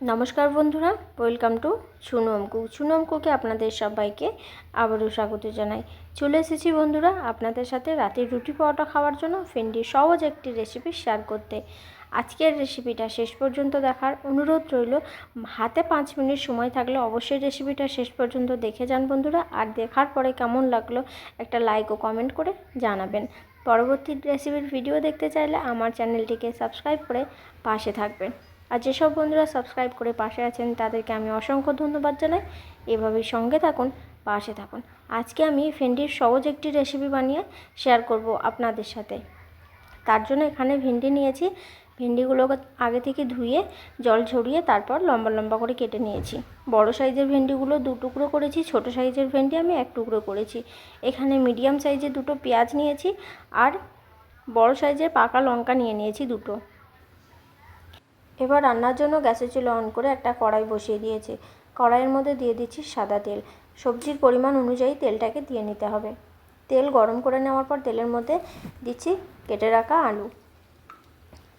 নমস্কার বন্ধুরা welcome two সুনমকু সুনমকুকে আপনাদের সবাইকে আবারও স্বাগত জানাই। চলে এসেছি বন্ধুরা আপনাদের সাথে রাতের রুটি পরোটা খাওয়ার জন্য ফেন্ডির সহজ একটি রেসিপি শেয়ার করতে। আজকের রেসিপিটা শেষ পর্যন্ত দেখার অনুরোধ রইল, হাতে পাঁচ মিনিট সময় থাকলে অবশ্যই রেসিপিটা শেষ পর্যন্ত দেখে যান বন্ধুরা, আর দেখার পরে কেমন লাগল একটা লাইক ও কমেন্ট করে জানাবেন। পরবর্তী রেসিপির ভিডিও দেখতে চাইলে আমার চ্যানেলটিকে সাবস্ক্রাইব করে পাশে থাকবেন। আর যেসব বন্ধুরা সাবস্ক্রাইব করে পাশে আছেন, তাদেরকে আমি অসংখ্য ধন্যবাদ জানাই। এভাবেই সঙ্গে থাকুন, পাশে থাকুন। আজকে আমি ভেন্ডির সহজ একটি রেসিপি বানিয়ে শেয়ার করব আপনাদের সাথে। তার জন্য এখানে ভেন্ডি নিয়েছি। ভেন্ডিগুলোকে আগে থেকে ধুয়ে, জল ঝরিয়ে তারপর লম্বা লম্বা করে কেটে নিয়েছি। বড় সাইজের ভেন্ডিগুলো দু টুকরো করেছি, ছোট সাইজের ভেন্ডি আমি এক টুকরো করেছি। এখানে মিডিয়াম সাইজের দুটো পেঁয়াজ নিয়েছি আর বড় সাইজের পাকা লঙ্কা নিয়ে নিয়েছি দুটো। এবার রান্নার জন্য গ্যাসের চুলো অন করে একটা কড়াই বসিয়ে দিয়েছি। কড়াইয়ের মধ্যে দিয়ে দিচ্ছি সাদা তেল। সবজির পরিমাণ অনুযায়ী তেলটাকে দিয়ে নিতে হবে। তেল গরম করে নেওয়ার পর তেলের মধ্যে দিচ্ছি কেটে রাখা আলু।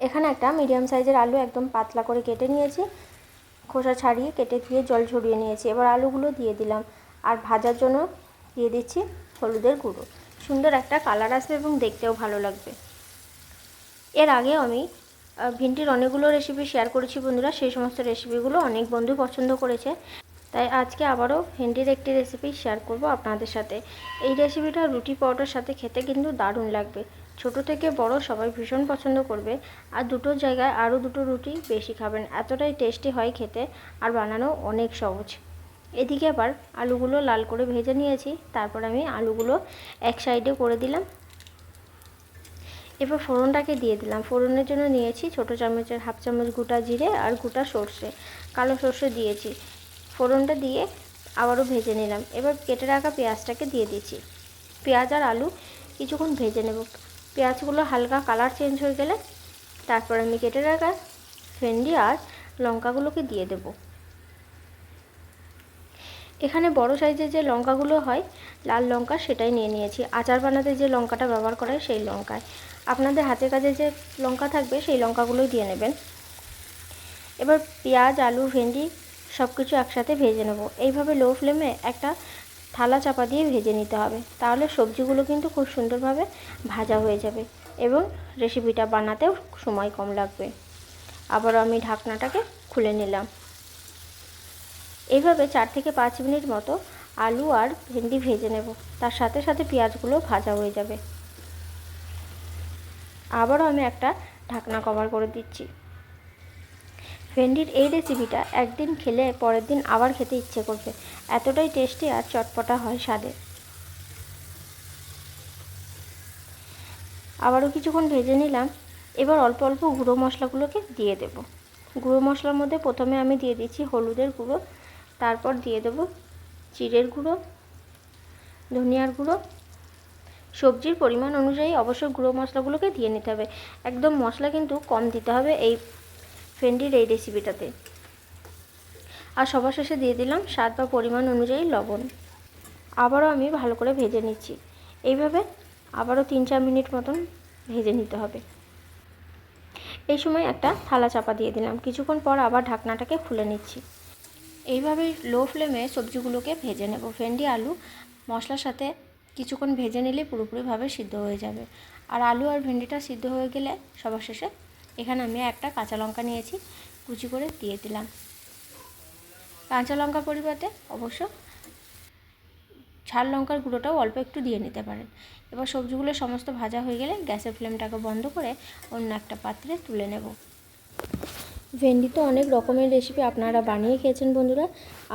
এখানে একটা মিডিয়াম সাইজের আলু একদম পাতলা করে কেটে নিয়েছি। খোসা ছাড়িয়ে কেটে দিয়ে জল ঝরিয়ে নিয়েছি। এবার আলুগুলো দিয়ে দিলাম। আর ভাজার জন্য দিয়ে দিচ্ছি হলুদের গুঁড়ো। সুন্দর একটা কালার আসবে এবং দেখতেও ভালো লাগবে। এর আগে আমি ভিন্টির অনেকগুলো রেসিপি শেয়ার করেছি বন্ধুরা। সেই সমস্ত রেসিপিগুলো অনেক বন্ধু পছন্দ করেছে। তাই আজকে আবারও ভেন্ডির একটি রেসিপি শেয়ার করব আপনাদের সাথে। এই রেসিপিটা রুটি পাউডার সাথে খেতে কিন্তু দারুণ লাগবে। ছোট থেকে বড় সবাই ভীষণ পছন্দ করবে। আর দুটো জায়গায় আরও দুটো রুটি বেশি খাবেন। এতটাই টেস্টি হয় খেতে আর বানানো অনেক সহজ। এদিকে আবার আলুগুলো লাল করে ভেজে নিয়েছি। তারপর আমি আলুগুলো এক সাইডে করে দিলাম। এবার ফোড়নটাকে দিয়ে দিলাম। ফোড়নের জন্য নিয়েছি ছোটো চামচের হাফ চামচ গোটা জিরে আর গোটা সর্ষে, কালো সর্ষে দিয়েছি। ফোড়নটা দিয়ে আবারও ভেজে নিলাম। এবার কেটে রাখা পেঁয়াজটাকে দিয়ে দিচ্ছি। পেঁয়াজ আর আলু কিছুক্ষণ ভেজে নেব। পেঁয়াজগুলো হালকা কালার চেঞ্জ হয়ে গেলে তারপর আমি কেটে রাখা ভেন্ডি আর লঙ্কাগুলোকে দিয়ে দেব। এখানে বড় সাইজের যে লঙ্কাগুলো হয়, লাল লঙ্কা সেটাই নিয়ে নিয়েছি। আচার বানাতে যে লঙ্কাটা ব্যবহার করে সেই লঙ্কায়। আপনাদের হাতের কাছে যে লঙ্কা থাকবে, সেই লঙ্কাগুলোই দিয়ে নেবেন। এবার পেঁয়াজ, আলু, ভেন্ডি সব কিছু একসাথে ভেজে নেব। এইভাবে লো ফ্লেমে একটা থালা চাপা দিয়ে ভেজে নিতে হবে। তাহলে সবজিগুলো কিন্তু খুব সুন্দরভাবে ভাজা হয়ে যাবে এবং রেসিপিটা বানাতেও সময় কম লাগবে। আবারও আমি ঢাকনাটাকে খুলে নিলাম। এইভাবে চার থেকে পাঁচ মিনিট মতো আলু আর ভেন্ডি ভেজে নেব। তার সাথে সাথে পেঁয়াজগুলো ভাজা হয়ে যাবে। আবারও আমি একটা ঢাকনা কভার করে দিচ্ছি। ভেন্ডির এই রেসিপিটা একদিন খেলে পরের দিন আবার খেতে ইচ্ছে করবে। এতটাই টেস্টি আর চটপটা হয় স্বাদে। আবারও কিছুক্ষণ ভেজে নিলাম। এবার অল্প অল্প গুঁড়ো মশলাগুলোকে দিয়ে দেব। গুঁড়ো মশলার মধ্যে প্রথমে আমি দিয়ে দিচ্ছি হলুদের গুঁড়ো, তারপর দিয়ে দেব জিরের গুঁড়ো, ধনিয়ার গুঁড়ো সবজির পরিমাণ অনুযায়ী অবশ্যই গুঁড়ো মশলাগুলোকে দিয়ে নিতে হবে। একদম মশলা কিন্তু কম দিতে হবে এই ফেন্ডির এই রেসিপিটাতে আর সবার শেষে দিয়ে দিলাম স্বাদ বা পরিমাণ অনুযায়ী লবণ। আবারও আমি ভালো করে ভেজে নিচ্ছি। এইভাবে আবারও তিন চার মিনিট মতন ভেজে নিতে হবে। এই সময় একটা থালা চাপা দিয়ে দিলাম। কিছুক্ষণ পর আবার ঢাকনাটাকে খুলে নিচ্ছি। এইভাবে লো ফ্লেমে সবজিগুলোকে ভেজে নেব। ভেন্ডি, আলু, মশলার সাথে কিছুক্ষণ ভেজে নিলে পুরোপুরিভাবে সিদ্ধ হয়ে যাবে। আর আলু আর ভেন্ডিটা সিদ্ধ হয়ে গেলে সবার শেষে এখানে আমি একটা কাঁচা লঙ্কা নিয়েছি, কুচি করে দিয়ে দিলাম। কাঁচা লঙ্কার পরিবর্তে অবশ্য ঝাল লঙ্কার গুঁড়োটাও অল্প একটু দিয়ে নিতে পারেন। এবার সবজিগুলো সমস্ত ভাজা হয়ে গেলে গ্যাসের ফ্লেমটাকে বন্ধ করে অন্য একটা পাত্রে তুলে নেব। ভেন্ডি তো অনেক রকমের রেসিপি আপনারা বানিয়ে খেয়েছেন বন্ধুরা।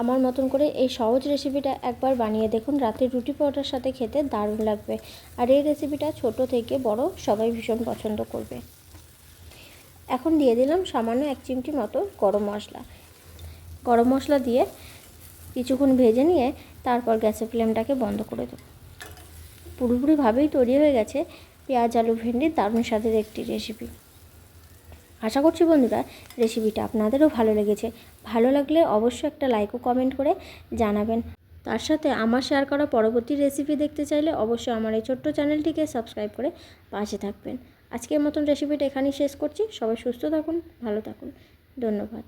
আমার মতন করে এই সহজ রেসিপিটা একবার বানিয়ে দেখুন, রাতে রুটি পরোটার সাথে খেতে দারুণ লাগবে। আর এই রেসিপিটা ছোট থেকে বড় সবাই ভীষণ পছন্দ করবে। এখন দিয়ে দিলাম সামান্য এক চিমটি মতো গরম মশলা। গরম মশলা দিয়ে কিছুক্ষণ ভেজে নিয়ে তারপর গ্যাসের ফ্লেমটাকে বন্ধ করে দেবো। পুরোপুরিভাবেই তৈরি হয়ে গেছে পেঁয়াজ, আলু ভেন্ডির দারুণ স্বাদের একটি রেসিপি আশা করছি বন্ধুরা রেসিপিটা আপনাদেরও ভালো লেগেছে। ভালো লাগলে অবশ্যই একটা লাইক ও কমেন্ট করে জানাবেন। তার সাথে আমার শেয়ার করা পরবর্তী রেসিপি দেখতে চাইলে অবশ্যই আমার এই ছোট্ট চ্যানেলটিকে সাবস্ক্রাইব করে পাশে থাকবেন। আজকের মতন রেসিপিটা এখানেই শেষ করছি। সবাই সুস্থ থাকুন, ভালো থাকুন। ধন্যবাদ।